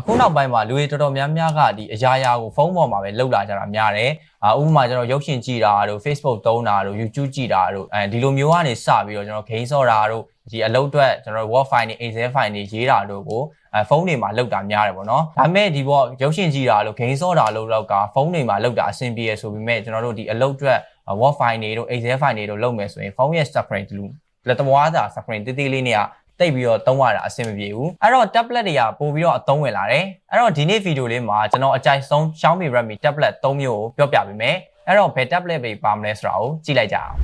အခုနောက်ပိုင်းမှာလူတွေတော်တော်များများကဒီအရာရာကိုဖုန်းပေါ်မှာပဲလောက်လာကြတာများတယ်အာဥပမာကျွန်တော်ရုပ်ရှင်ကြည့်တာတို့ Facebook သုံးတာတို့ YouTube ကြည့်တာတို့အဲဒီလိုမျိုးကနေစပြီးတော့ကျွန်တော် game ဆော့တာတို့ဒီအလုပ်အတွက်ကျွန်တော် Word file တွေ Excel file တွေရေးတာတို့ကိုအဲဖုန်းတွေမှာလောက်တာများတယ်ပေါ့နော်ဒါပေမဲ့ဒီပေါ့ရုပ်ရှင်ကြည့်တာလို့ game ဆော့တာလို့တော့ကဖုန်းတွေမှာလောက်တာအဆင်ပြေရဆိုပေမဲ့ကျွန်တော်တို့ဒီအလုပ်အတွက် Word file တွေတို့ Excel file တွေတို့လုပ်မယ်ဆိုရင်ဖုန်းရဲ့ screen ဒီလိုလက်သမားသာ screen တိတိလေးနဲ့က တိတ်ပြီးတော့သုံးရတာအဆင်မပြေဘူးအဲ့တော့ tablet တွေကပို့ပြီးတော့အသုံးဝင်လာတယ်အဲ့တော့ဒီနေ့ဗီဒီယိုလေးမှာကျွန်တော်အကြိုက်ဆုံး Xiaomi Redmi tablet 3မျိုးကိုပြောပြပေးမယ်အဲ့တော့ဘယ် tablet ပဲပါမလဲဆိုတာကိုကြည့်လိုက်ကြအောင်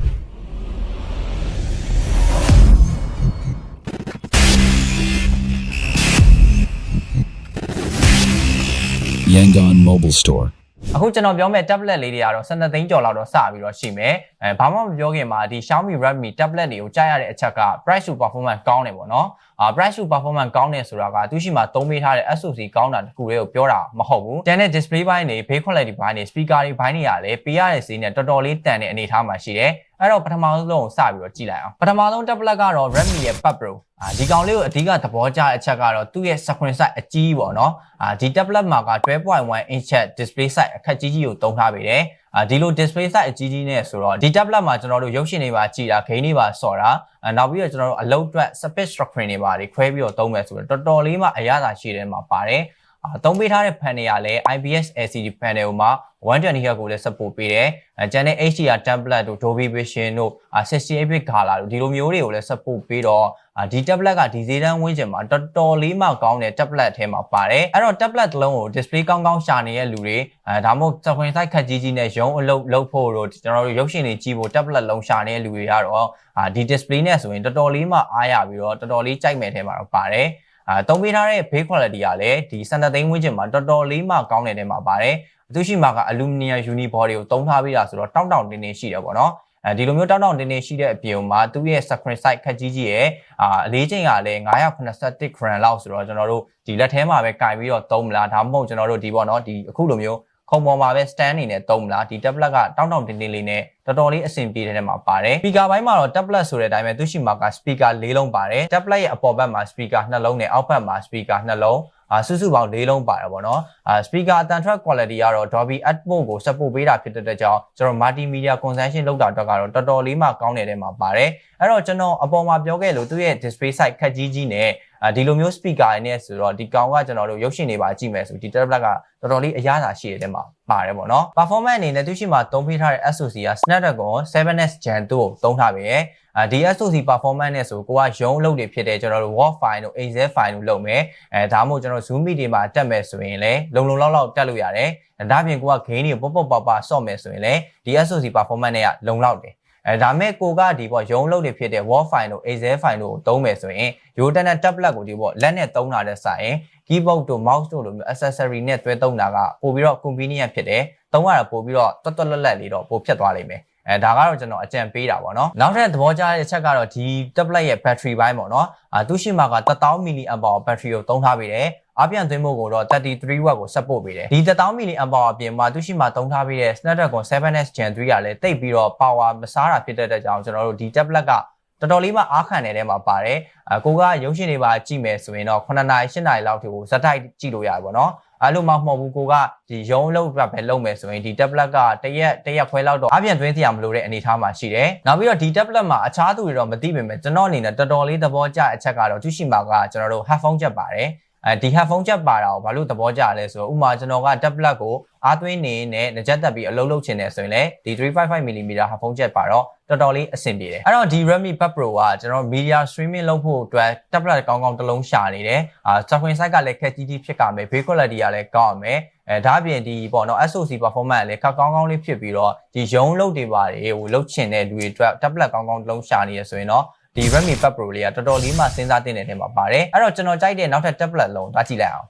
Yangon Mobile Store. အခုကျွန်တော်ပြောမယ့် tablet လေးတွေကတော့12သိန်းကျော်လောက်တော့စပြီးတော့ရှိမယ်အဲဘာမှမပြောခင်မှာဒီ Xiaomi Redmi tablet တွေကိုကြားရတဲ့အချက်က price to performance ကောင်းတယ်ပေါ့နော်အာ price to performance ကောင်းတယ်ဆိုတာကသူရှိမှသုံးပေးထားတဲ့ SoC ကောင်းတာတခုလေးကိုပြောတာမဟုတ်ဘူးတန်တဲ့ display ဘိုင်းတွေ face quality ဘိုင်းတွေ speaker တွေဘိုင်းတွေကလည်းပေးရတဲ့စီးနဲ့တော်တော်လေးတန်တဲ့အနေအထားမှာရှိတယ်အဲ့တော့ပထမဆုံးကိုစပြီးတော့ကြည့်လိုက်အောင်ပထမဆုံး tablet ကတော့ Redmi ရဲ့ Pad Pro အာဒီကောင်လေးကိုအဓိကသဘောကျတဲ့အချက်ကတော့သူ့ရဲ့ screen size အကြီးပေါ့နော်အာဒီ tablet မှာက12.1 inch display size အခက်ကြီးကြီးကိုသုံးထားပေးတယ်အာ ဒီလို display size အကြီးကြီးနဲ့ဆိုတော့ဒီ tablet မှာကျွန်တော်တို့ရုပ်ရှင်တွေပါကြည့်တာ game တွေပါဆော်တာအာနောက်ပြီးတော့ကျွန်တော်တို့အလုပ်အတွက် speed screen တွေပါတွေခွဲပြီးတော့သုံးမယ်ဆိုတော့တော်တော်လေးမှအရသာရှိတယ်မှာပါတယ်အာသုံးပေးထားတဲ့ fan တွေကလည်း IPS LCD panel မှာ120 Hz ကိုလည်း support ပေးတယ်။အဲကျန်တဲ့ HDR tablet တို့ Dolby Vision တို့ 68 bit color တို့ဒီလိုမျိုးတွေကိုလည်း support ပေးတော့ ဒီ tablet ကဒီဈေးတန်းဝန်းကျင်မှာတော်တော်လေးမှကောင်းတဲ့ tablet ထဲမှာပါတယ်။အဲ့တော့ tablet တစ်လုံးကို display ကောင်းကောင်းရှာနေတဲ့လူတွေအဲဒါမှမဟုတ် screen size ခက်ကြီးကြီးနဲ့ရုံးအလုပ်လုပ်ဖို့တို့ကျွန်တော်တို့ရုပ်ရှင်တွေကြည့်ဖို့ tablet လုံးရှာနေတဲ့လူတွေကတော့အာဒီ display နဲ့ဆိုရင်တော်တော်လေးမှအားရပြီးတော့တော်တော်လေးကြိုက်မယ်ထဲမှာတော့ပါတယ်။အာသုံးပေးထားတဲ့ base quality ကလည်းဒီစံတသိန်းဝန်းကျင်မှာတော်တော်လေးမှကောင်းတဲ့ထဲမှာပါတယ်။သူရှိမှာကအလူမီနီယံ unibody ကိုသုံးထားပေးတာဆိုတော့တောင့်တောင့်တင်းတင်းရှိတယ်ပေါ့နော်။ အဲဒီလိုမျိုးတောင့်တောင့်တင်းတင်းရှိတဲ့အပြင်မှာသူ့ရဲ့ screen size ခက်ကြီးကြီးရဲ့အာအလေးချိန်ကလည်း981 gram လောက်ဆိုတော့ကျွန်တော်တို့ဒီလက်ထဲမှာပဲကင်ပြီးတော့သုံးမလားဒါမှမဟုတ်ကျွန်တော်တို့ဒီပေါ့နော်ဒီအခုလိုမျိုးခုံပေါ်မှာပဲ stand အနေနဲ့သုံးမလားဒီ tablet ကတောင့်တောင့်တင်းတင်းလေးနဲ့တော်တော်လေးအဆင်ပြေတဲ့ထဲမှာပါတယ် speaker ဘိုင်းမှာတော့ tablet ဆိုတဲ့အတိုင်းပဲသူရှိမှာက speaker ၄လုံးပါတယ် tablet ရဲ့အပေါ်ဘက်မှာ speaker 2လုံးနဲ့အောက်ဘက်မှာ speaker 2လုံး အာစုစုပေါင်း၄လုံးပါတယ်ပေါ့နော်အာ speaker အတန်ထွက် quality ကတော့ Dolby Atmos ကို support ပေးတာဖြစ်တဲ့အတွက်ကြောင့်ကျွန်တော် multimedia consumption လောက်တာအတွက်ကတော့တော်တော်လေးမှကောင်းတဲ့ထဲမှာပါတယ်အဲ့တော့ကျွန်တော်အပေါ်မှာပြောခဲ့လို့သူ့ရဲ့ display size ခက်ကြီးကြီးနဲ့ အာဒီလိုမျိုး speaker တွေနဲ့ဆိုတော့ဒီကောင်ကကျွန်တော်တို့ရုပ်ရှင်တွေပါကြည့်မယ်ဆိုဒီ tablet ကတော်တော်လေးအရသာရှိတဲ့ထဲမှာပါတယ်ပေါ့နော် performance အနေနဲ့သူရှိမှာသုံးပေးထားတဲ့ SoC က Snapdragon 7S Gen 2ကိုသုံးထားပြီရဲ့အာဒီ SoC performance နဲ့ဆိုကိုကရုံးလုပ်တွေဖြစ်တဲ့ကျွန်တော်တို့ Word file တို့ Excel file တို့လုပ်မယ်အဲဒါမှမဟုတ်ကျွန်တော် Zoom meeting မှာတက်မယ်ဆိုရင်လည်းလုံလုံလောက်လောက်တက်လို့ရတယ်ဒါပြင်ကိုက gain တွေပေါ့ပေါ့ပါပါဆော့မယ်ဆိုရင်လည်းဒီ SoC performance နဲ့ကလုံလောက်တယ် အဲဒါမဲ့ကိုကဒီပေါ့ရုံးလုပ်တွေဖြစ်တဲ့ Word file တို့ Excel file တို့ကိုသုံးမယ်ဆိုရင်ရိုးတန်းတဲ့ tablet ကိုဒီပေါ့လက်နဲ့သုံးတာတဲ့ဆိုင် keyboard တို့ mouse တို့လိုမျိုး accessory နဲ့တွဲသုံးတာကပို့ပြီးတော့ convenient ဖြစ်တယ်သုံးရတာပို့ပြီးတော့တွတ်တွတ်လက်လက်လေးတော့ပို့ဖြတ်သွားလိမ့်မယ်အဲဒါကတော့ကျွန်တော်အကြံပေးတာပေါ့နော်နောက်ထပ်သဘောကျတဲ့အချက်ကတော့ဒီ tablet ရဲ့ battery ဘိုင်းပေါ့နော်အာသူရှိမှာက1000 mAh battery ကိုသုံးထားပေးတယ် အပြန်သွင်းဖို့ကိုတော့33 watt ကို support ပေးတယ်ဒီ1000 mAh အပြင်မှာသူရှိမှာသုံးထားပေးတဲ့ Snapdragon 7S Gen 3ကလည်းတိတ်ပြီးတော့ power မစားတာဖြစ်တဲ့အတွက်ကြောင့်ကျွန်တော်တို့ဒီ tablet ကတော်တော်လေးမှအားခံနေတဲ့မှာပါတယ်အကိုကရုပ်ရှင်တွေပါကြည့်မယ်ဆိုရင်တော့9နာရီ10နာရီလောက်ထိကိုဇက်တိုက်ကြည့်လို့ရတယ်ပေါ့နော်အဲ့လိုမှမဟုတ်ဘူးကိုကဒီရုံးလောက်ပဲလုပ်မယ်ဆိုရင်ဒီ tablet ကတရက်တရက်ခွဲလောက်တော့အပြန်သွင်းစရာမလိုတဲ့အနေအထားမှာရှိတယ်နောက်ပြီးတော့ဒီ tablet မှာအခြားသူတွေတော့မသိပေမဲ့ကျွန်တော်အနေနဲ့တော်တော်လေးသဘောကျအချက်ကတော့သူရှိမှာကကျွန်တော်တို့ headphone ချက်ပါတယ် အဲဒီ headphone ချက်ပါတာကိုဘာလို့သဘောကျလဲဆိုတော့ဥပမာကျွန်တော်က tablet ကိုအားသွင်းနေနဲ့ငကြက်တက်ပြီးအလုံးလုံးချင်တယ်ဆိုရင်လည်းဒီ 355mm headphone jack ပါတော့တော်တော်လေးအဆင်ပြေတယ်အဲ့တော့ဒီ Redmi Buds Pro ကကျွန်တော် media streaming လုပ်ဖို့အတွက် tablet ကောင်းကောင်းတစ်လုံးရှာနေတယ်အာ software side ကလည်းခက်ကြီးကြီးဖြစ်ကြမယ် build quality ကလည်းကောင်းအောင်မယ်အဲဒါအပြင်ဒီပေါ့နော် SoC performance ကလည်းခက်ကောင်းကောင်းလေးဖြစ်ပြီးတော့ဒီရုံးလုပ်တွေပါတယ်ဟိုလုပ်ချင်တဲ့လူတွေအတွက် tablet ကောင်းကောင်းတစ်လုံးရှာနေရဆိုရင်တော့ ဒီ Redmi Buds Pro လေးကတော်တော်လေးမှစဉ်းစားတင်တဲ့ထဲမှာပါတယ်အဲ့တော့ကျွန်တော်ကြိုက်တဲ့နောက်ထပ် tablet လုံးသွားကြည့်လိုက်အောင်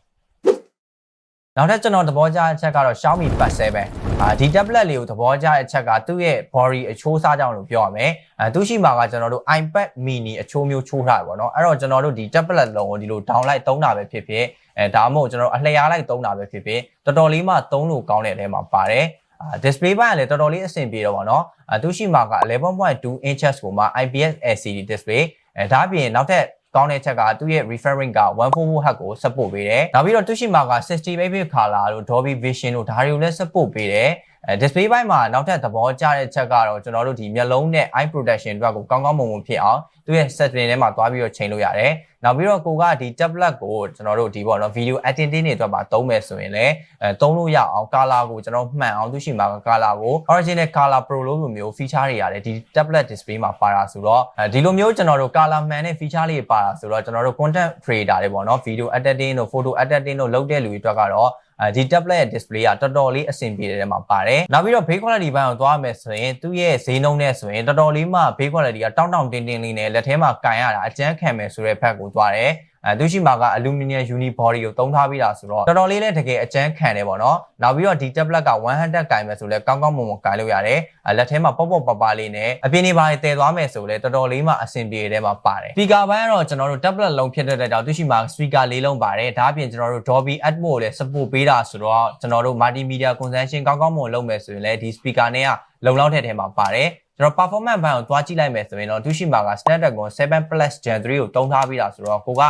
နောက်ထပ်ကျွန်တော်သဘောကျတဲ့အချက်ကတော့ Xiaomi Buds 7အာဒီ tablet လေးကိုသဘောကျတဲ့အချက်ကသူ့ရဲ့ body အချိုးစားကြောင်းလို့ပြောရမယ်အဲသူရှိမှာကကျွန်တော်တို့ iPad mini အချိုးမျိုးချိုးထားတယ်ပေါ့နော်အဲ့တော့ကျွန်တော်တို့ဒီ tablet လုံးကိုဒီလို downlight သုံးတာပဲဖြစ်ဖြစ်အဲဒါမှမဟုတ်ကျွန်တော်တို့အလျားလိုက်သုံးတာပဲဖြစ်ဖြစ်တော်တော်လေးမှသုံးလို့ကောင်းတဲ့အထဲမှာပါတယ် အာ display ဘက်ကလည်းတော်တော်လေးအဆင်ပြေတော့ပါတော့အသူရှိမှာက11.2 inches ကိုမှ IPS LCD display အဲဒါပြင်နောက်ထပ်ကောင်းတဲ့ချက်ကသူ့ရဲ့ referring က144 Hz ကို support ပေးတယ်နောက်ပြီးတော့သူရှိမှာက 60 megapixel color တို့ Dolby Vision တို့ဒါတွေကိုလည်း support ပေးတယ် အဲ display ဘိုင်းမှာနောက်ထပ်သဘောကျတဲ့ချက်ကတော့ကျွန်တော်တို့ဒီမျက်လုံးနဲ့ eye protection အတွက်ကိုကောင်းကောင်းမွန်မွန်ဖြစ်အောင်သူရဲ့ setting ထဲမှာသွားပြီးတော့ချိန်လို့ရတယ်။နောက်ပြီးတော့ကိုကဒီ tablet ကိုကျွန်တော်တို့ဒီပေါ့နော် video editing တွေအတွက်မှာသုံးမယ်ဆိုရင်လည်းအဲသုံးလို့ရအောင် color ကိုကျွန်တော်မှန်အောင်သူရှိမှာက color ကို original color pro လို့လိုမျိုး feature တွေရတယ်ဒီ tablet display မှာပါတာဆိုတော့အဲဒီလိုမျိုးကျွန်တော်တို့ color မှန်တဲ့ feature လေးပါတာဆိုတော့ကျွန်တော်တို့ content creator တွေပေါ့နော် video editing တို့ photo editing တို့လုပ်တဲ့လူတွေအတွက်ကတော့ အဲဒီ tablet ရဲ့ display ကတော်တော်လေးအဆင်ပြေတဲ့ထဲမှာပါတယ်။နောက်ပြီးတော့ base quality ဘိုင်းကိုသွားမယ်ဆိုရင်သူ့ရဲ့ဈေးနှုန်းနဲ့ဆိုရင်တော်တော်လေးမှ base quality ကတောင်းတောင်းတင်းတင်းလေးနဲ့လက်ထဲမှာကန်ရတာအကျန်းခံမယ်ဆိုတဲ့ဘက်ကိုသွားတယ်။ အဲသူရှိမှာက aluminum uni body ကိုသုံးထားပြီးတာဆိုတော့တော်တော်လေးလည်းတကယ်အကျန်းခံတယ်ပေါ့နော်။နောက်ပြီးတော့ဒီ tablet က100ကန်မယ်ဆိုလဲကောင်းကောင်းမွန်မွန်ကန်လို့ရတယ်။အဲလက်ထဲမှာပေါက်ပေါက်ပပလေးနဲ့အပြင်နေပါတည်သွားမယ်ဆိုလဲတော်တော်လေးမှအဆင်ပြေတဲ့ထဲမှာပါတယ်။ speaker ဘိုင်းကတော့ကျွန်တော်တို့ tablet လုံးဖြစ်တဲ့တဲ့ကြောင့်သူရှိမှာ speaker လေးလုံးပါတယ်။ဒါအပြင်ကျွန်တော်တို့ Dolby Atmos ကိုလည်း support ပေးတာဆိုတော့ကျွန်တော်တို့ multimedia consumption ကောင်းကောင်းမွန်လုပ်မယ်ဆိုရင်လည်းဒီ speaker နဲ့ကလုံလောက်တဲ့ထဲမှာပါတယ်။ကျွန်တော် performance ဘိုင်းကိုသွားကြည့်လိုက်မယ်ဆိုရင်တော့သူရှိမှာက Snapdragon 7 Plus Gen 3ကိုတုံးထားပြီးတာဆိုတော့ကိုက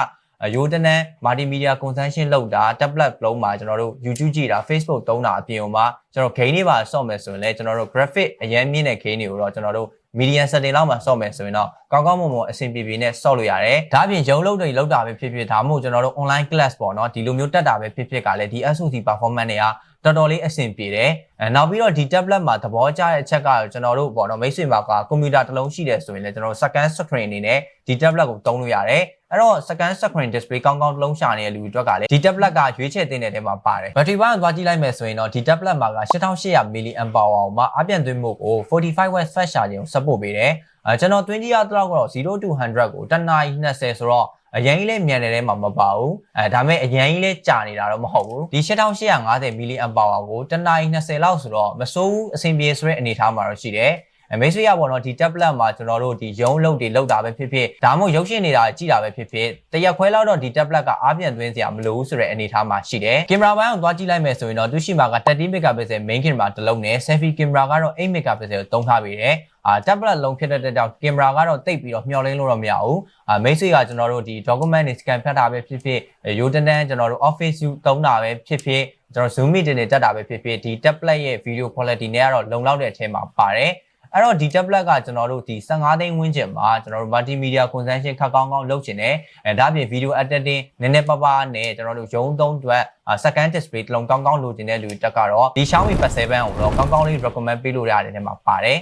ရိုးတနန်း multimedia consumption လောက်တာ tablet လုံးမှာကျွန်တော်တို့ YouTube ကြည့်တာ Facebook သုံးတာအပြင်မှာကျွန်တော် game တွေပါဆော့မယ်ဆိုရင်လည်းကျွန်တော်တို့ graphic အရင်မြင့်တဲ့ game တွေကိုတော့ကျွန်တော်တို့ medium setting လောက်မှာဆော့မယ်ဆိုရင်တော့ကောင်းကောင်းမွန်မွန်အဆင်ပြေပြေနဲ့ဆော့လို့ရတယ်။ဒါအပြင်ရုံလုံးတွေလောက်တာပဲဖြစ်ဖြစ်ဒါမှမဟုတ်ကျွန်တော်တို့ online class ပေါ့နော်ဒီလိုမျိုးတက်တာပဲဖြစ်ဖြစ်ကလည်းဒီ SOC performance တွေက တော်တော်လေးအဆင်ပြေတယ်။အဲနောက်ပြီးတော့ဒီ tablet မှာသဘောကျတဲ့အချက်ကတော့ကျွန်တော်တို့ပေါ့နော်မိတ်ဆွေမှာကကွန်ပျူတာတစ်လုံးရှိတယ်ဆိုရင်လည်းကျွန်တော်တို့ second screen အနေနဲ့ဒီ tablet ကိုသုံးလို့ရတယ်။အဲ့တော့ second screen display ကောင်းကောင်းတစ်လုံးရှာနေတဲ့လူတွေအတွက်ကလည်းဒီ tablet ကရွေးချယ်တင်တဲ့ထဲမှာပါတယ်။ battery power ကိုသွားကြည့်လိုက်မယ်ဆိုရင်တော့ဒီ tablet မှာက8800 mAh power ကိုမှအပြန်သွင်းမှုကို45 watt fast charging ကို support ပေးတယ်။အဲကျွန်တော်20ရတော့ကတော့0 to 100ကိုတနာရီ20ဆိုတော့အရင်ကြီးလေးမြန်နေတဲ့မှာမပါဘူးအဲဒါပေမဲ့အရင်ကြီးလေးကြာနေတာတော့မဟုတ်ဘူးဒီ8850 mAh power ကိုတနာရီ20လောက်ဆိုတော့မစိုးဘူးအဆင်ပြေဆိုတဲ့အနေအထားမှာတော့ရှိတယ် အမေဆွေရပေါ့နော်ဒီ tablet မှာကျွန်တော်တို့ဒီရုံးလုပ်တွေလုပ်တာပဲဖြစ်ဖြစ်ဒါမှမဟုတ်ရုပ်ရှင်နေတာကြည့်တာပဲဖြစ်ဖြစ်တရက်ခွဲလောက်တော့ဒီ tablet ကအားပြန်သွင်းစရာမလိုဘူးဆိုတဲ့အနေအထားမှာရှိတယ်ကင်မရာဘိုင်းကိုသွားကြည့်လိုက်မယ်ဆိုရင်တော့သူရှိမှာက30 megapixel main camera တစ်လုံးနဲ့ selfie camera ကတော့8 megapixel ကိုသုံးထားပေးတယ်အာ tablet လုံးဖြစ်တဲ့ကြောင့်ကင်မရာကတော့တိတ်ပြီးတော့မျှော်လင့်လို့တော့မရဘူးအာမိတ်ဆွေကကျွန်တော်တို့ဒီ document တွေ scan ဖတ်တာပဲဖြစ်ဖြစ်ရိုးတန်းတန်းကျွန်တော်တို့ office view သုံးတာပဲဖြစ်ဖြစ်ကျွန်တော် zoom meeting တွေတက်တာပဲဖြစ်ဖြစ်ဒီ tablet ရဲ့ video quality နဲ့ကတော့လုံလောက်တဲ့အထက်မှာပါတယ် အဲ့တော့ဒီ tablet ကကျွန်တော်တို့ဒီ15သိန်းဝန်းကျင်မှာကျွန်တော်တို့ multimedia consumption ခက်ကောင်းကောင်းလုပ်ချင်တယ်အဲဒါပြင် video editing နည်းနည်းပါးပါးနဲ့ကျွန်တော်တို့ရုံးသုံးအတွက် second display တစ်လုံးကောင်းကောင်းလိုချင်တဲ့လူတွေတက်ကတော့ဒီ Xiaomi Pad 7ကိုတော့ကောင်းကောင်းလေး recommend ပေးလို့ရတဲ့နေရာမှာပါတယ်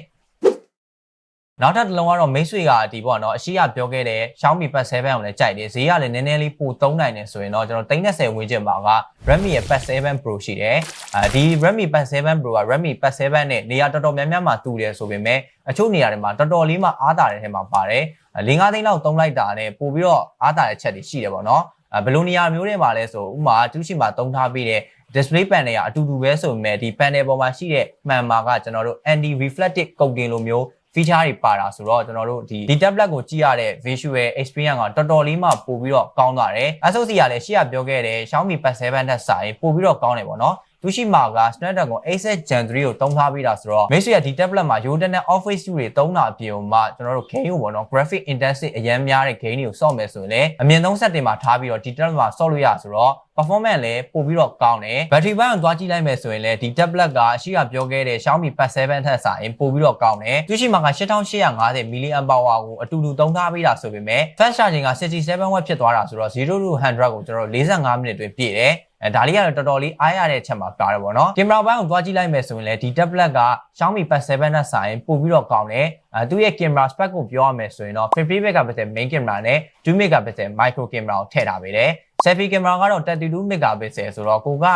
နောက်ထပ်တစ်လုံးကတော့မိတ်ဆွေကဒီပေါ့နော်အရှိရပြောခဲ့တဲ့ Xiaomi Pad 7ကိုလည်းကြိုက်တယ်ဈေးကလည်းနည်းနည်းလေးပိုသုံးနိုင်တယ်ဆိုရင်တော့ကျွန်တော်30ဝန်းကျင်ပါက Redmi ရဲ့ Pad 7 Pro ရှိတယ်အဲဒီ Redmi Pad 7 Pro က Redmi Pad 7နဲ့နေရာတော်တော်များများမှာတူတယ်ဆိုပေမဲ့အချို့နေရာတွေမှာတော်တော်လေးမှအားတာတဲ့ထဲမှာပါတယ်၄၅သိန်းလောက်သုံးလိုက်တာနဲ့ပို့ပြီးတော့အားတာတဲ့ချက်တွေရှိတယ်ပေါ့နော်အဲဘယ်လိုနေရာမျိုးတွေမှာလဲဆိုဥမာသူရှိမှာသုံးထားပြီးတဲ့ display panel ကအတူတူပဲဆိုပေမဲ့ဒီ panel ပေါ်မှာရှိတဲ့မှန်မှာကကျွန်တော်တို့ anti reflective coating လိုမျိုး feature တွေပါတာဆိုတော့ကျွန်တော်တို့ဒီဒီ tablet ကိုကြည့်ရတဲ့ visual experience ကတော်တော်လေးမှပို့ပြီးတော့ကောင်းသွားတယ် SoC ကလည်းရှေ့ကပြောခဲ့တဲ့ Xiaomi Pad 7နဲ့စာရင်ပို့ပြီးတော့ကောင်းတယ်ပေါ့နော်သူရှိမှာက Snapdragon 8 Gen 3ကိုတုံးထားပြီးတာဆိုတော့မိတ်ဆွေကဒီ tablet မှာ Yodan နဲ့ Office View တွေတုံးတာအပြင်မှာကျွန်တော်တို့ game ကိုပေါ့နော် graphic intensive အရင်များတဲ့ game တွေကိုစော့မယ်ဆိုရင်လည်းအမြင့်ဆုံး set တင်မှာထားပြီးတော့ဒီ tablet မှာစော့လို့ရဆိုတော့ performance လည်းပို့ပြီးတော့ကောင်းတယ် battery bank ကိုသွားကြည့်လိုက်မယ်ဆိုရင်လည်းဒီ tablet ကအရှိကပြောခဲ့တဲ့ Xiaomi Pad 7ထက်စာရင်ပို့ပြီးတော့ကောင်းတယ်သူရှိမှာက8850 mAh ကိုအတူတူသုံးထားပြီးတာဆိုပေမဲ့ fast charging က67 watt ဖြစ်သွားတာဆိုတော့0 to 100ကိုကျွန်တော်45မိနစ်တွင်ပြည့်တယ်အဲဒါလေးကတော့တော်တော်လေးအားရတဲ့အချက်မှာပါတယ်ပေါ့နော်ကင်မရာဘိုင်းကိုသွားကြည့်လိုက်မယ်ဆိုရင်လည်းဒီ tablet က Xiaomi Pad 7နဲ့ဆိုင်ပို့ပြီးတော့ကောင်းတယ်အဲသူ့ရဲ့ကင်မရာ spec ကိုပြောရမယ်ဆိုရင်တော့ 50 megapixel main camera နဲ့2 megapixel micro camera ကိုထည့်ထားပေးတယ် selfie camera ကတော့32 megapixel ဆိုတော့ကိုက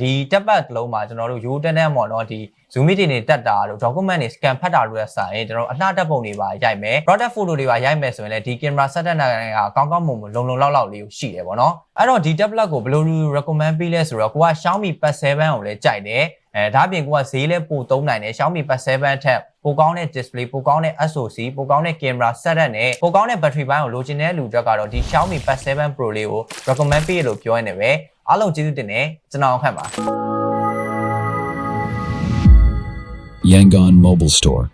ဒီ tablet လုံးမှာကျွန်တော်တို့ရိုးတန်းတန်းပေါ့နော်ဒီ zoom meeting တွေတက်တာတို့ document တွေ scan ဖတ်တာတို့ရဲ့စာရင်ကျွန်တော်အလှတက်ပုံတွေပါရိုက်မယ် product photo တွေပါရိုက်မယ်ဆိုရင်လည်းဒီ camera setup နဲ့ကကောင်းကောင်းမွန်မွန်လုံလုံလောက်လောက်လေးကိုရှိတယ်ပေါ့နော်အဲ့တော့ဒီ tablet ကိုဘယ်လို recommend ပေးလဲဆိုတော့ကိုက Xiaomi Pad 7ကိုလည်းကြိုက်တယ် အဲဒါပြင်ကိုကဈေးလဲပိုသုံးနိုင်တယ် Xiaomi Pad 7ထက်ပိုကောင်းတဲ့ display ပိုကောင်းတဲ့ SoC ပိုကောင်းတဲ့ camera setup နဲ့ပိုကောင်းတဲ့ battery ဘိုင်းကိုလိုချင်တဲ့လူတွေကတော့ဒီ Xiaomi Pad 7 Pro လေးကို recommend ပေးရလို့ပြောနေတယ်ပဲအားလုံးကျေးဇူးတင်တယ်ကျွန်တော်ခန့်ပါ Yangon Mobile Store.